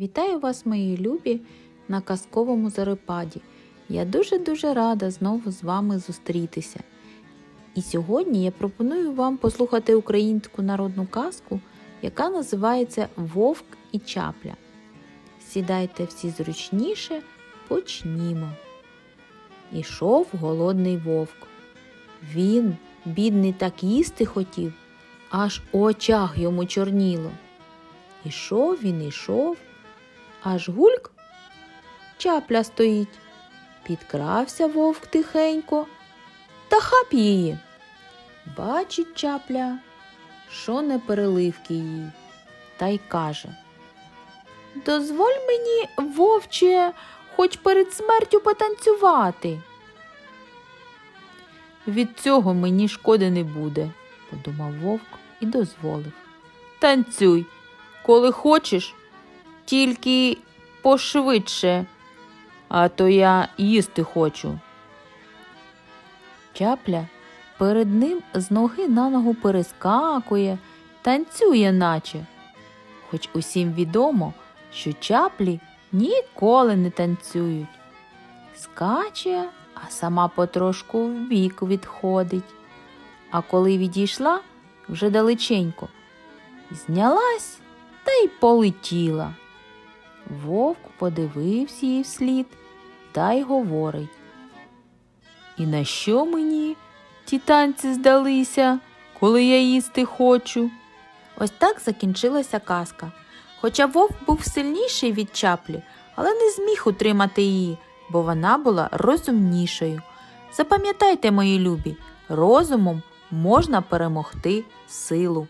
Вітаю вас, мої любі, на казковому зарипаді. Я дуже-дуже рада знову з вами зустрітися. І сьогодні я пропоную вам послухати українську народну казку, яка називається Вовк і чапля. Сідайте всі зручніше, почнімо. Ішов голодний вовк. Він, бідний, так їсти хотів, аж у очах йому чорніло. Ішов він, ішов, аж гульк чапля стоїть. Підкрався вовк тихенько та хап її. Бачить чапля, що не переливки їй, та й каже Дозволь мені, вовче, хоч перед смертю потанцювати. Від цього мені шкоди не буде, подумав вовк і дозволив. Танцюй, коли хочеш, тільки пошвидше, а то я їсти хочу. Чапля перед ним з ноги на ногу перескакує, танцює, наче. Хоч усім відомо, що чаплі ніколи не танцюють. Скаче, а сама потрошку вбік відходить. А коли відійшла вже далеченько, знялась та й полетіла. Вовк подивився їй вслід та й говорить. І на що мені ті танці здалися, коли я їсти хочу? Ось так закінчилася казка. Хоча вовк був сильніший від чаплі, але не зміг утримати її, бо вона була розумнішою. Запам'ятайте, мої любі, розумом можна перемогти силу.